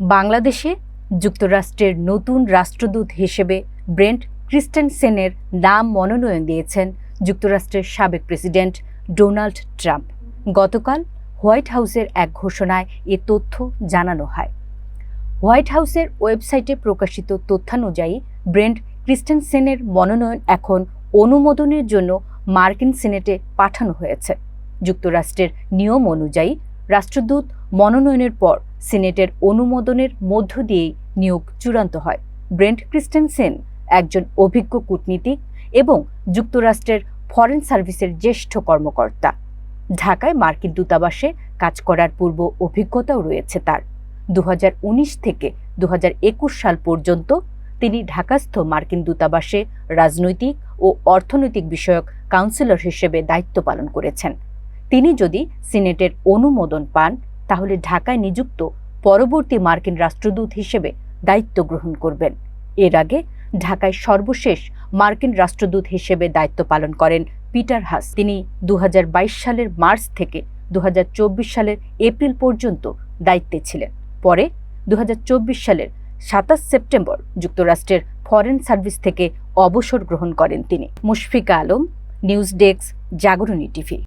বাংলাদেশে যুক্তরাষ্ট্রের নতুন রাষ্ট্রদূত হিসেবে ব্রেন্ট ক্রিস্টেনসেনের নাম মনোনয়ন দিয়েছেন যুক্তরাষ্ট্রের সাবেক প্রেসিডেন্ট ডোনাল্ড ট্রাম্প। গতকাল হোয়াইট হাউসের এক ঘোষণায় এ তথ্য জানানো হয়। হোয়াইট হাউসের ওয়েবসাইটে প্রকাশিত তথ্যানুযায়ী ব্রেন্ট ক্রিস্টেনসেনের মনোনয়ন এখন অনুমোদনের জন্য মার্কিন সিনেটে পাঠানো হয়েছে। যুক্তরাষ্ট্রের নিয়ম অনুযায়ী রাষ্ট্রদূত মনোনয়নের পর সিনেটের অনুমোদনের মধ্য দিয়েই নিয়োগ চূড়ান্ত হয়। ব্রেন্ট ক্রিস্টেনসেন একজন অভিজ্ঞ কূটনীতিক এবং যুক্তরাষ্ট্রের ফরেন সার্ভিসের জ্যেষ্ঠ কর্মকর্তা। ঢাকায় মার্কিন দূতাবাসে কাজ করার পূর্ব অভিজ্ঞতাও রয়েছে তার। দু হাজার উনিশ থেকে দু হাজার একুশ সাল পর্যন্ত তিনি ঢাকাস্থ মার্কিন দূতাবাসে রাজনৈতিক ও অর্থনৈতিক বিষয়ক কাউন্সিলর হিসেবে দায়িত্ব পালন করেছেন। তিনি যদি সিনেটের অনুমোদন পান তাহলে ঢাকায় নিযুক্ত পরবর্তী মার্কিন রাষ্ট্রদূত হিসেবে দায়িত্ব গ্রহণ করবেন। এর আগে ঢাকায় সর্বশেষ মার্কিন রাষ্ট্রদূত হিসেবে দায়িত্ব পালন করেন পিটার হাস। তিনি দু হাজার বাইশ সালের মার্চ থেকে দু হাজার চব্বিশ সালের এপ্রিল পর্যন্ত দায়িত্বে ছিলেন। পরে দু হাজার চব্বিশ সালের সাতাশ সেপ্টেম্বর যুক্তরাষ্ট্রের ফরেন সার্ভিস থেকে অবসর গ্রহণ করেন তিনি। Mushfika Alam, news desk, Jagorani TV.